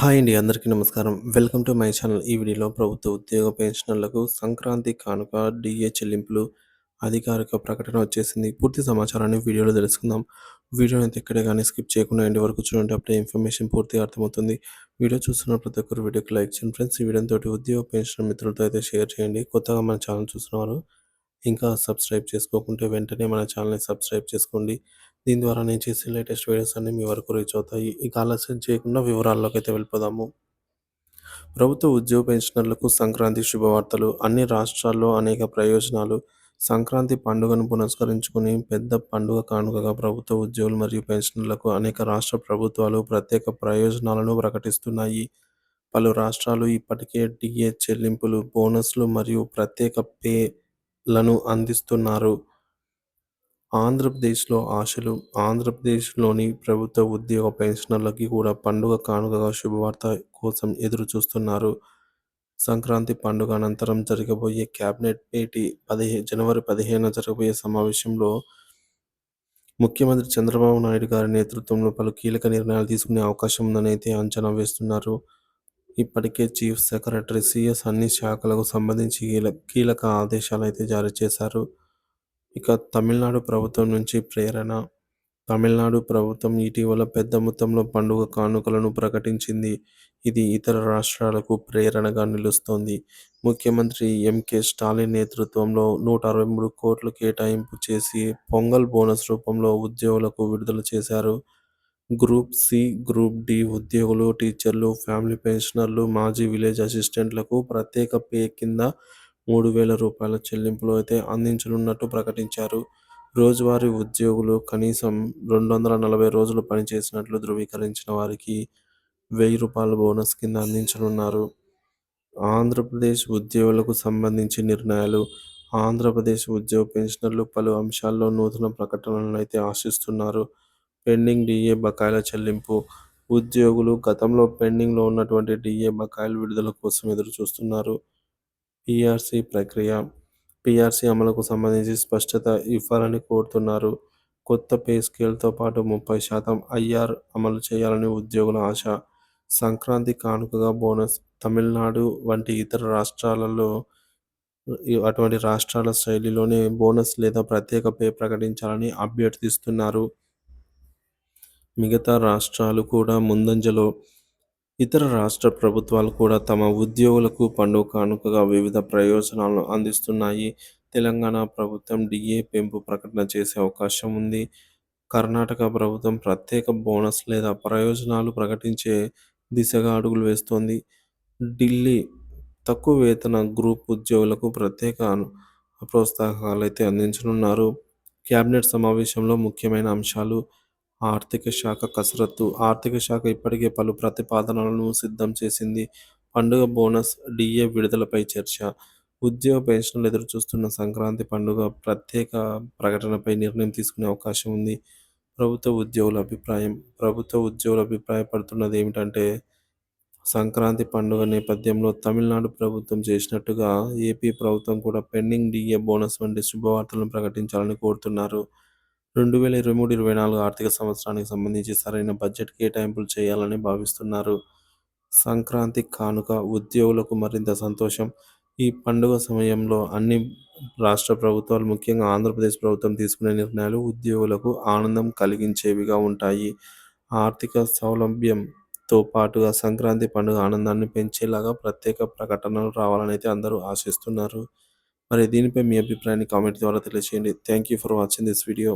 Hi అండి అందరికీ నమస్కారం. Welcome to my channel. ఈ వీడియోలో ప్రభుత్వ ఉద్యోగ పెన్షనర్లకు సంక్రాంతి కానుక డిఏ చెల్లింపులు అధికారిక ప్రకటన వచ్చేసింది. పూర్తి సమాచారాన్ని వీడియోలో తెలుసుకుందాం. వీడియోని అయితే ఎక్కడే కానీ స్కిప్ చేయకుండా ఎండి వరకు చూడండి అప్పుడే ఇన్ఫర్మేషన్ పూర్తిగా అర్థమవుతుంది. వీడియో చూస్తున్న ప్రతి ఒక్కరు వీడియోకి లైక్ చేయండి. ఫ్రెండ్స్ ఈ వీడియోతో ఉద్యోగ పెన్షన్ మిత్రులతో అయితే షేర్ చేయండి. కొత్తగా మన ఛానల్ చూస్తున్నారు ఇంకా సబ్స్క్రైబ్ చేసుకోకుంటే వెంటనే మన ఛానల్ని సబ్స్క్రైబ్ చేసుకోండి. దీని ద్వారా నేను చేసే లేటెస్ట్ వీడియోస్ అన్ని మీ వరకు రీచ్ అవుతాయి. ఇక ఆలస్యం చేయకుండా వివరాల్లోకి అయితే వెళ్ళిపోదాము. ప్రభుత్వ ఉద్యోగ పెన్షనర్లకు సంక్రాంతి శుభవార్తలు. అన్ని రాష్ట్రాల్లో అనేక ప్రయోజనాలు. సంక్రాంతి పండుగను పునస్కరించుకుని పెద్ద పండుగ కానుకగా ప్రభుత్వ ఉద్యోగులు మరియు పెన్షనర్లకు అనేక రాష్ట్ర ప్రభుత్వాలు ప్రత్యేక ప్రయోజనాలను ప్రకటిస్తున్నాయి. పలు రాష్ట్రాలు ఇప్పటికే డిఏ చెల్లింపులు బోనస్లు మరియు ప్రత్యేక పే లను అందిస్తున్నారు. ఆంధ్రప్రదేశ్లో ఆశలు ఆంధ్రప్రదేశ్లోని ప్రభుత్వ ఉద్యోగ పెన్షనర్లకి కూడా పండుగ కానుకగా శుభవార్త కోసం ఎదురు చూస్తున్నారు సంక్రాంతి పండుగ అనంతరం జరగబోయే క్యాబినెట్ భేటీ పదిహే జనవరి పదిహేను జరగబోయే సమావేశంలో ముఖ్యమంత్రి చంద్రబాబు నాయుడు గారి నేతృత్వంలో పలు కీలక నిర్ణయాలు తీసుకునే అవకాశం ఉందని అయితే అంచనా వేస్తున్నారు. ఇప్పటికే చీఫ్ సెక్రటరీ సిఎస్ అన్ని శాఖలకు సంబంధించి కీలక ఆదేశాలు అయితే జారీ చేశారు. ఇక తమిళనాడు ప్రభుత్వం నుంచి ప్రేరణ. తమిళనాడు ప్రభుత్వం ఇటీవల పెద్ద మొత్తంలో పండుగ కానుకలను ప్రకటించింది. ఇది ఇతర రాష్ట్రాలకు ప్రేరణగా నిలుస్తోంది. ముఖ్యమంత్రి ఎంకే స్టాలిన్ నేతృత్వంలో నూట అరవై మూడు కోట్లు కేటాయింపు చేసి పొంగల్ బోనస్ రూపంలో ఉద్యోగులకు విడుదల చేశారు. గ్రూప్ సి గ్రూప్ డి ఉద్యోగులు టీచర్లు ఫ్యామిలీ పెన్షనర్లు మాజీ విలేజ్ అసిస్టెంట్లకు ప్రత్యేక పే కింద మూడు వేల రూపాయల చెల్లింపులు అయితే అందించనున్నట్టు ప్రకటించారు. రోజువారీ ఉద్యోగులు కనీసం రెండు వందల నలభై రోజులు పనిచేసినట్లు ధృవీకరించిన వారికి వెయ్యి రూపాయల బోనస్ కింద అందించనున్నారు. ఆంధ్రప్రదేశ్ ఉద్యోగులకు సంబంధించి నిర్ణయాలు ఆంధ్రప్రదేశ్ ఉద్యోగ పెన్షనర్లు పలు అంశాల్లో నూతన ప్రకటనలను అయితే ఆశిస్తున్నారు. పెండింగ్ డిఏ బకాయిల చెల్లింపు. ఉద్యోగులు గతంలో పెండింగ్లో ఉన్నటువంటి డిఏ బకాయిల విడుదల కోసం ఎదురు చూస్తున్నారు పిఆర్సీ ప్రక్రియ. పిఆర్సీ అమలుకు సంబంధించి స్పష్టత ఇవ్వాలని కోరుతున్నారు. కొత్త పే స్కేల్తో పాటు ముప్పై శాతం ఐఆర్ అమలు చేయాలని ఉద్యోగుల ఆశ. సంక్రాంతి కానుకగా బోనస్. తమిళనాడు వంటి ఇతర రాష్ట్రాలలో అటువంటి రాష్ట్రాల శైలిలోనే బోనస్ లేదా ప్రత్యేక పే ప్రకటించాలని అభ్యర్థిస్తున్నారు. మిగతా రాష్ట్రాలు కూడా ముందంజలో ఇతర రాష్ట్ర ప్రభుత్వాలు కూడా తమ ఉద్యోగులకు పండుగ కానుకగా వివిధ ప్రయోజనాలను అందిస్తున్నాయి. తెలంగాణ ప్రభుత్వం డిఏ పెంపు ప్రకటన చేసే అవకాశం ఉంది. కర్ణాటక ప్రభుత్వం ప్రత్యేక బోనస్ లేదా ప్రయోజనాలు ప్రకటించే దిశగా అడుగులు వేస్తోంది. ఢిల్లీ తక్కువ వేతన గ్రూప్ ఉద్యోగులకు ప్రత్యేక ప్రోత్సాహకాలు అయితే అందించనున్నారు. క్యాబినెట్ సమావేశంలో ముఖ్యమైన అంశాలు ఆర్థిక శాఖ కసరత్తు. ఆర్థిక శాఖ ఇప్పటికే పలు ప్రతిపాదనలను సిద్ధం చేసింది. పండుగ బోనస్ డిఏ విడుదలపై చర్చ. ఉద్యోగ పెన్షన్లు ఎదురుచూస్తున్న సంక్రాంతి పండుగ ప్రత్యేక ప్రకటనపై నిర్ణయం తీసుకునే అవకాశం ఉంది. ప్రభుత్వ ఉద్యోగుల అభిప్రాయం. ప్రభుత్వ ఉద్యోగులు అభిప్రాయపడుతున్నది ఏమిటంటే సంక్రాంతి పండుగ నేపథ్యంలో తమిళనాడు ప్రభుత్వం చేసినట్టుగా ఏపీ ప్రభుత్వం కూడా పెండింగ్ డిఏ బోనస్ వంటి శుభవార్తలను ప్రకటించాలని కోరుతున్నారు. రెండు వేల ఇరవై మూడు ఇరవై నాలుగు ఆర్థిక సంవత్సరానికి సంబంధించి సరైన బడ్జెట్ కేటాయింపులు చేయాలని భావిస్తున్నారు. సంక్రాంతి కానుక ఉద్యోగులకు మరింత సంతోషం. ఈ పండుగ సమయంలో అన్ని రాష్ట్ర ప్రభుత్వాలు ముఖ్యంగా ఆంధ్రప్రదేశ్ ప్రభుత్వం తీసుకునే నిర్ణయాలు ఉద్యోగులకు ఆనందం కలిగించేవిగా ఉంటాయి. ఆర్థిక సౌలభ్యంతో పాటుగా సంక్రాంతి పండుగ ఆనందాన్ని పెంచేలాగా ప్రత్యేక ప్రకటనలు రావాలని అయితే అందరూ ఆశిస్తున్నారు. మరి దీనిపై మీ అభిప్రాయాన్ని కామెంట్ ద్వారా తెలియజేయండి thank you for watching this video.